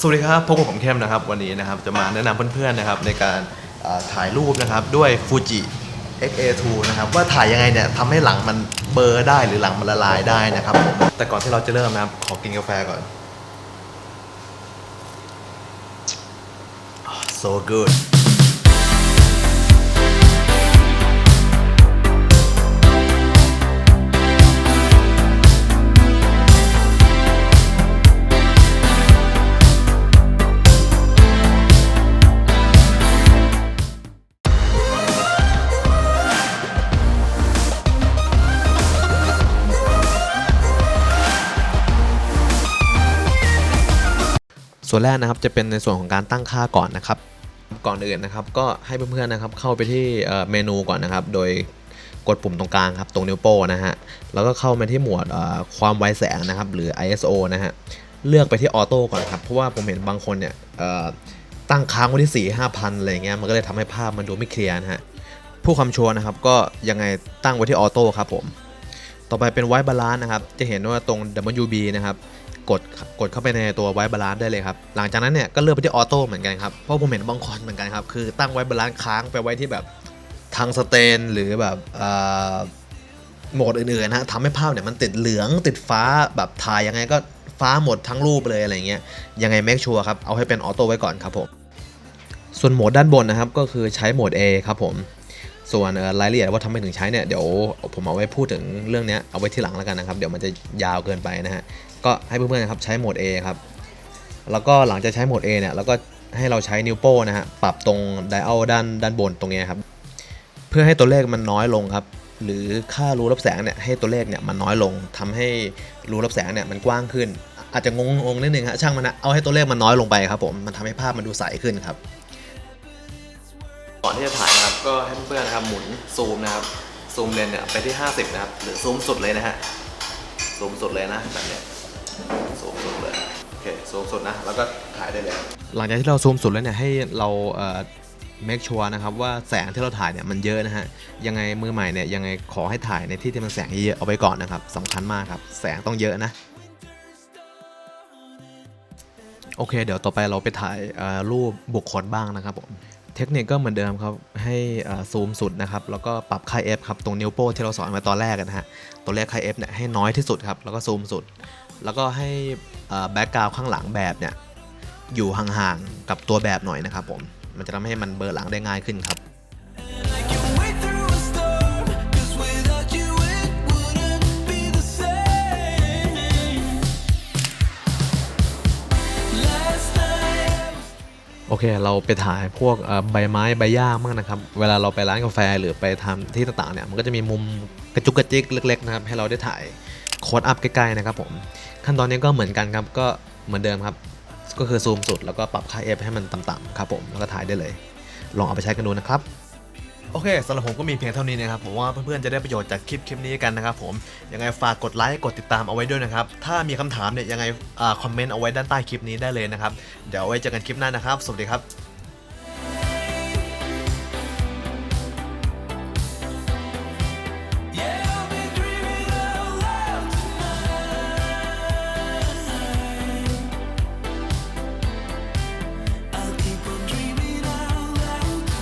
สวัสดีครับพบกับผมเข้มนะครับวันนี้นะครับจะมาแนะนำเพื่อนๆนะครับในการอ่อถ่ายรูปนะครับด้วย Fuji XA2 นะครับว่าถ่ายยังไงเนี่ยทำให้หลังมันเบลอร์ได้หรือหลังมันละลายได้นะครับผมแต่ก่อนที่เราจะเริ่มนะครับขอกินกาแฟก่อน so good ส่วนแรกนะครับจะเป็นในส่วนของการตั้งค่าก่อนนะครับ ก่อนอื่นนะครับ ก็ให้เพื่อนๆนะครับเข้าไปที่เมนูก่อนนะครับ โดยกดปุ่มตรงกลางครับตรงนิ้วโป้นะฮะแล้วก็เข้ามาที่หมวดความไวแสงนะครับ หรือ ISO นะฮะเลือกไปที่ออโต้ก่อนครับเพราะว่าผมเห็นบางคนเนี่ยตั้งค้างไว้ที่ 4 5 0 0 0อะไรเงี้ยมันก็เลยทำให้ภาพมันดูไม่เคลียร์นะฮะผู้คำชัวร์นะครับก็ยังไงตั้งไว้ที่ออโต้ครับผม ต่อไปเป็นไวบาลานนะครับ จะเห็นว่าตรง WB นะครับ กดกดเข้าไปในตัวไวบาลานได้เลยครับ หลังจากนั้นเนี่ยก็เลือกไปที่ออโต้เหมือนกันครับ เพราะผมเห็นบางคนเหมือนกันครับ คือตั้งไวบาลานค้างไปไว้ที่แบบทางสเตนหรือแบบโหมดอื่นๆนะทำให้ภาพเนี่ยมันติดเหลืองติดฟ้าแบบถ่ายยังไงก็ฟ้าหมดทั้งรูปเลยอะไรเงี้ยยังไง make sure ครับเอาให้เป็นออโต้ไว้ก่อนครับผมส่วนโหมดด้านบนนะครับก็คือใช้โหมด A ครับผมส่วนรายละเอียดว่าทำไมถึงใช้เนี่ยเดี๋ยวผมเอาไว้พูดถึงเรื่องนี้เอาไว้ที่หลังแล้วกันนะครับ เดี๋ยวมันจะยาวเกินไปนะฮะ ก็ให้เพื่อนๆนะครับใช้โหมด A ครับ แล้วก็หลังจากใช้โหมด A เนี่ยแล้วก็ให้เราใช้นิ้วโป้นะฮะปรับตรงไดอัลด้านด้านบนตรงนี้ครับ เพื่อให้ตัวเลขมันน้อยลงครับ หรือค่ารูรับแสงเนี่ยให้ตัวเลขเนี่ยมันน้อยลงทำให้รูรับแสงเนี่ยมันกว้างขึ้น อาจจะงงๆนิดนึงฮะช่างมันนะเอาให้ตัวเลขมันน้อยลงไปครับผมมันทำให้ภาพมันดูใสขึ้นครับก่อนที่จะถ่ายนะครับก็ให้เพื่อนๆนะครับหมุนซูมนะครับซูมเลนเนี่ยไปที่ 50 นะครับ หรือซูมสุดเลยนะฮะซูมสุดเลยนะแบบเนี้ย ซูมสุดเลย โอเคซูมสุดนะ แล้วก็ถ่ายได้เลย หลังจากที่เราซูมสุดแล้วเนี่ย ให้เราเอ่อ make sure นะครับว่าแสงที่เราถ่ายเนี่ยมันเยอะนะฮะ ยังไงมือใหม่เนี่ยยังไงขอให้ถ่ายในที่ที่มันแสงเยอะเอาไว้ก่อนนะครับสำคัญมากครับ แสงต้องเยอะนะ โอเค เดี๋ยวต่อไปเราไปถ่ายเอ่อรูปบุคคลบ้างนะครับผมเทคนิคก็เหมือนเดิมครับ ให้ซูมสุดนะครับ แล้วก็ปรับค่า f ครับ ตรงนิ้วโป้งที่เราสอนไว้ตอนแรกกันนะฮะ ตัวเลขค่า f เนี่ยให้น้อยที่สุดครับ แล้วก็ซูมสุด แล้วก็ให้แบ็กกราวข้างหลังแบบเนี่ยอยู่ห่างๆกับตัวแบบหน่อยนะครับผมมันจะทำให้มันเบลอร์หลังได้ง่ายขึ้นครับโอเค เราไปถ่ายพวกใบไม้ใบหญ้ามั่งนะครับ เวลาเราไปร้านกาแฟหรือไปทำที่ต่างๆเนี่ย มันก็จะมีมุมกระจุกกระจิกเล็กๆนะครับ ให้เราได้ถ่าย โค้ดอัพใกล้ๆนะครับผม ขั้นตอนนี้ก็เหมือนกันครับ ก็เหมือนเดิมครับ ก็คือซูมสุดแล้วก็ปรับค่า f ให้มันต่ำๆครับผม แล้วก็ถ่ายได้เลย ลองเอาไปใช้กันดูนะครับโอเคสำหรับผมก็มีเพียงเท่านี้นะครับผมว่าเพื่อนๆจะได้ประโยชน์จากคลิปคลิปนี้กันนะครับผมยังไงฝากกดไลค์กดติดตามเอาไว้ด้วยนะครับถ้ามีคำถามเนี่ยยังไงอคอมเมนต์เอาไว้ด้านใต้คลิปนี้ได้เลยนะครับเดี๋ยวไว้เจอกันคลิปหน้านะครับ สวัสดีครับ